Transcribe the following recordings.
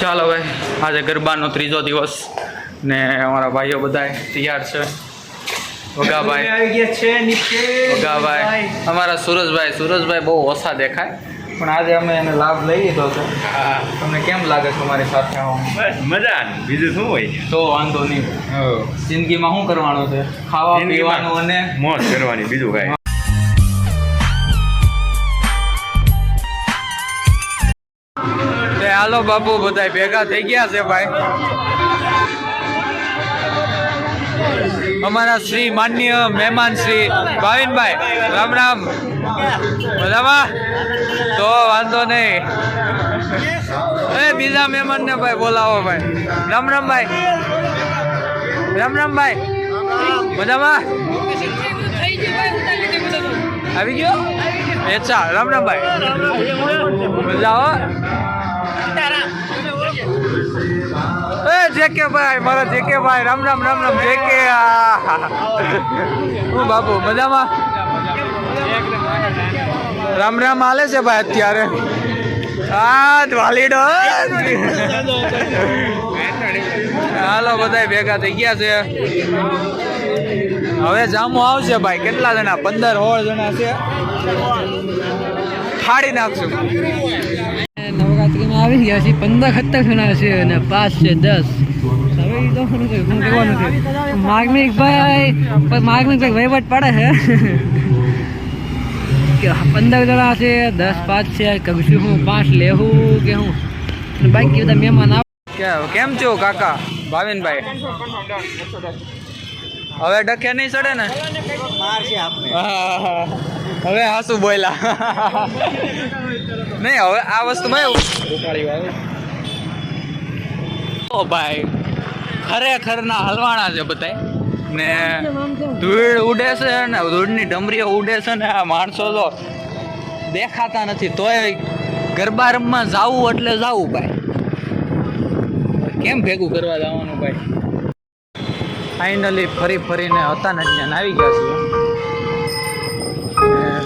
ચાલો હવે. આજે ગરબાનો ત્રીજો દિવસ ને અમારા ભાઈઓ બધા તૈયાર છે. વગાભાઈ. ગયા છે નીચે વગાભાઈ. અમારા સુરજભાઈ. સુરજભાઈ બહુ ઓછા દેખાય. પણ આજે અમે એને લાભ લઈ લીધો છે. તમને કેમ લાગે છે અમારી સાથે બસ મજા બીજું શું હોય? તો વાંધો નહીં. જિંદગીમાં શું કરવાનું છે? ખાવા પીવાનું અને મોજ કરવાની બીજું કાંઈ. હાલો બાપુ બધા ભેગા થઈ ગયા છે ભાઈ. અમારા શ્રી માન્ય મહેમાન શ્રી ભાવિનભાઈ, રામ રામ. મજામાં? તો વાંધો નહીં. એ બીજા મહેમાન ને ભાઈ બોલાવો ભાઈ. રામ રામ ભાઈ. રામ રામ ભાઈ. મજામાં? આવી ગયો? અચ્છા રામ રામ ભાઈ. મજા હો. જેકે ભાઈ મારા જેકે ભાઈ રામ રામ રામ. રામ જેકે હું બાપુ, મજામાં? રામ રામ હાલે છે ભાઈ અત્યારે. આ વાલીડો. હાલો બધા ભેગા થઈ ગયા છે. હવે જામો આવશે ભાઈ. કેટલા જણા? પંદર, સોળ જણા છે. ફાડી નાખશું. આવી ગયા છે પંદર સત્તર જણા છે અને પાંચ છે દસ. હવે ઈ તો શું કહેવાનું છે? માર્મિક ભાઈ પણ માર્મિક ભાઈ વહીવટ પડે છે. કે પંદર જણા છે દસ પાંચ છે કરશું હું પાંચ લેવું કે હું? અને બાકી બધા મહેમાન આવે કેમ છો કાકા? ભાવિનભાઈ? હવે ડખે નહીં ચડે ને? હવે હાસુ બોયલા નહીં, હવે આ વસ્તુમાં એવું. ઓ ભાઈ, ખરેખરના હલવાણા છે બધા ને ધૂળ ઉડે છે ને, ધૂળની ડમરીઓ ઉડે છે ને, આ માણસો તો દેખાતા નથી, તોય ગરબા રમવા જાવું એટલે જાવું ભાઈ. કેમ ભેગું કરવા જવાનું ભાઈ? ફાઇનલી ફરી ફરીને હતા ને ત્યાં આવી ગયા ને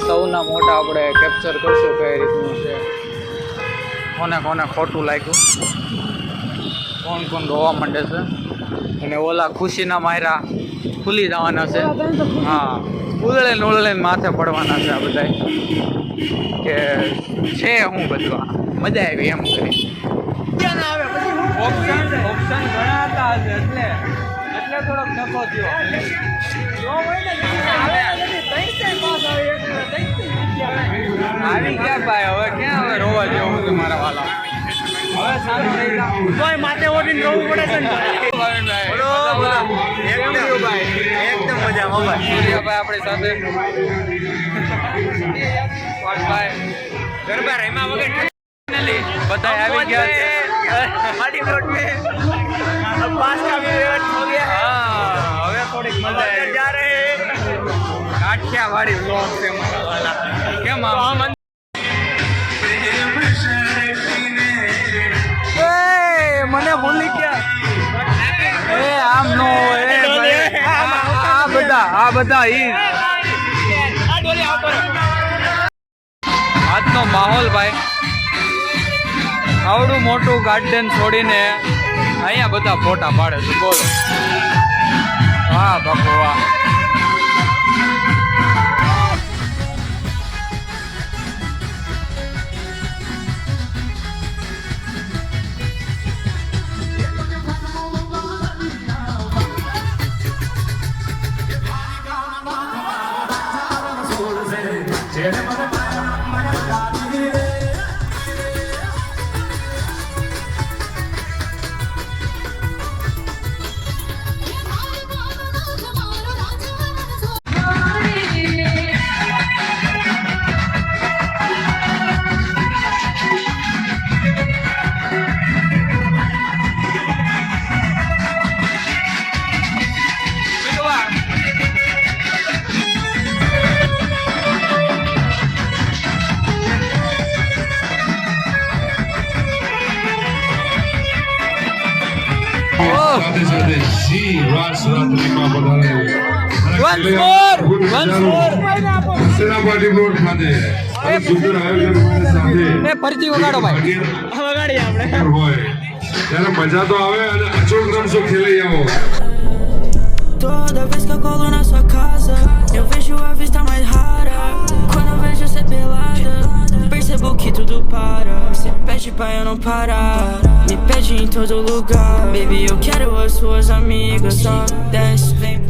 સૌના મોટા આપણે કેપ્ચર કરશું કઈ રીતનું છે કોને કોને ખોટું લાગ્યું કોણ કોણ રોવા માંડે છે અને ઓલા ખુશીના માયરા ખુલી જવાના છે હા ઉદળે ઉદળે માથે પડવાના છે આ બધા કે છે હું બધું આ. મજા આવી એમ કરી ઓપ્શન ઓપ્શન ઘણા હતા હશે એટલે એટલે થોડોક નફો થયો ક્યાં ભાઈ હવે ક્યાં હવે રોવા જેવું છે મારા વાલા? હવે સારું થઈ ગયું. કોઈ માથે ઓઢીને રોવું પડે છે ને એકદમ ભાઈ? એકદમ મજા ભાઈ. આપણી સાથે. ભાઈ ગરબા રેમા વગર બધા આવી ગયા છે. મારી રોડ મે પાસ કા વિવેટ હો ગયા હા હવે થોડીક મજા આવી. જા રહે. કાઠિયાવાડી વ્લોગ છે મારા વાલા. કેમ આ બધા ઈ આજનો માહોલ ભાઈ. આવડું મોટું ગાર્ડન છોડીને અહીંયા બધા ફોટા પાડે છે. બોલો. વાહ બાપુ વાહ સાથે Once more, once more. સેના પાર્ટી પ્લોટ ખાતે આ સુંદર આયોજન સાથે એ ફરીથી વગાડો ભાઈ વગાડીએ આપણે હોય ત્યારે મજા તો આવે અને અચૂક રમશો ખેલાઈ આવો Toda vez que eu colo na sua casa, eu vejo a vista mais rara. Quando eu vejo você pelada, percebo que tudo para. Você pede pra eu não parar, me pede em todo lugar. Baby, eu quero as suas amigas, só desce, vem.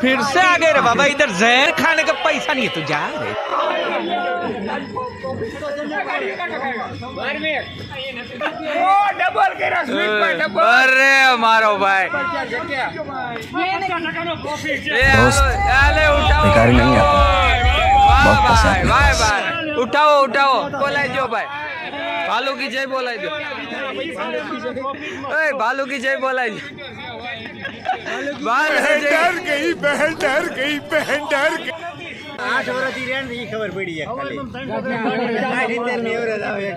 फिर से आ गए रे बाबा इधर जहर खाने का पैसा नहीं है तू जा रे અરે મારો ભાઈ એ હાલો, હાલે, ઉઠાવો, ઉઠાવો. વાહ ભાઈ, વાહ કી જય બોલાય દો. એ ભાલુ કી જય બોલાય દો. ઓય ભાલુ કી જય ડર ગઈ બહેન ડર ગઈ આઠ વર્ષથી રેણ એ ખબર પડી જાય ખાલી આઠની એવરેજ આવે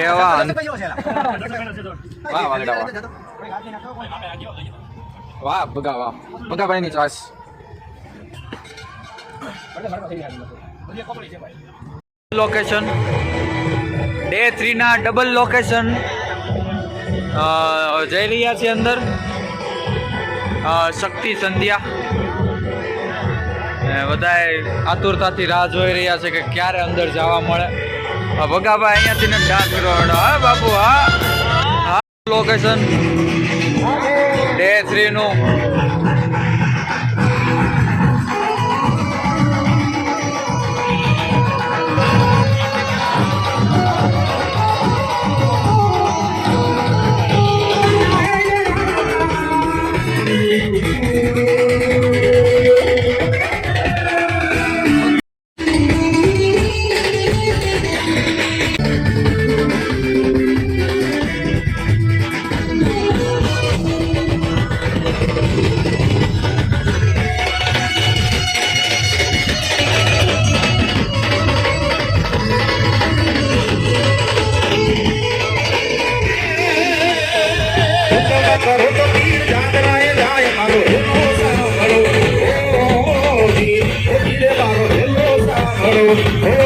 એવા. અંત- વાહ વાગડા વાહ વાહ બગા વાહ ભગા ભાઈ ની ચોઈસ લોકેશન ડે થ્રી ના ડબલ લોકેશન જઈ રહ્યા છે અંદર. શક્તિ સંધ્યા. બધાએ આતુરતાથી રાહ જોઈ રહ્યા છે કે ક્યારે અંદર જવા મળે. ભગાભાઈ અહીંયાથી ને ડાન્સ કરવાનો હા, બાપુ, હા. હા લોકેશન ડે થ્રી નું